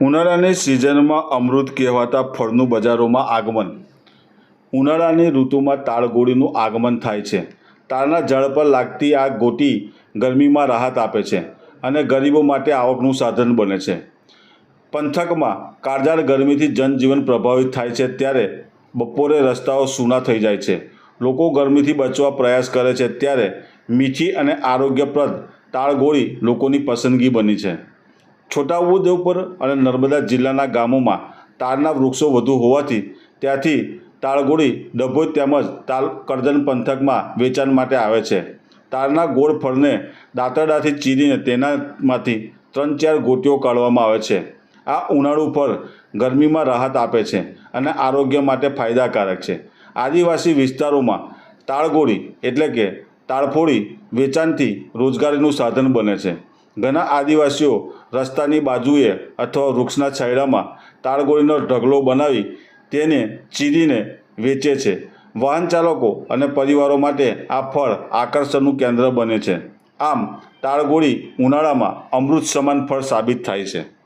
ઉનાળાની સિઝનમાં અમૃત કહેવાતા ફળનું બજારોમાં આગમન. ઉનાળાની ઋતુમાં તાળગોળીનું આગમન થાય છે. તાળના જળ પર લાગતી આ ગોટી ગરમીમાં રાહત આપે છે અને ગરીબો માટે આવકનું સાધન બને છે. પંથકમાં કાળઝાળ ગરમીથી જનજીવન પ્રભાવિત થાય છે ત્યારે બપોરે રસ્તાઓ સૂના થઈ જાય છે. લોકો ગરમીથી બચવા પ્રયાસ કરે છે ત્યારે મીઠી અને આરોગ્યપ્રદ તાળગોળી લોકોની પસંદગી બની છે. છોટાઉદેપુર અને નર્મદા જિલ્લાના ગામોમાં તાળના વૃક્ષો વધુ હોવાથી ત્યાંથી તાળગોળી, ડભોઈ તેમજ તાલ કરજણ પંથકમાં વેચાણ માટે આવે છે. તાળના ગોળ ફળને દાંતરડાથી ચીરીને તેનામાંથી ત્રણ ચાર ગોટીઓ કાઢવામાં આવે છે. આ ઉનાળુ ફળ ગરમીમાં રાહત આપે છે અને આરોગ્ય માટે ફાયદાકારક છે. આદિવાસી વિસ્તારોમાં તાળગોળી એટલે કે તાળફોડી વેચાણથી રોજગારીનું સાધન બને છે. ઘણા આદિવાસીઓ રસ્તાની બાજુએ અથવા વૃક્ષના છાંયડામાં તાળગોળીનો ઢગલો બનાવી તેને ચીરીને વેચે છે. વાહન ચાલકો અને પરિવારો માટે આ ફળ આકર્ષણનું કેન્દ્ર બને છે. આમ તાળગોળી ઉનાળામાં અમૃત સમાન ફળ સાબિત થાય છે.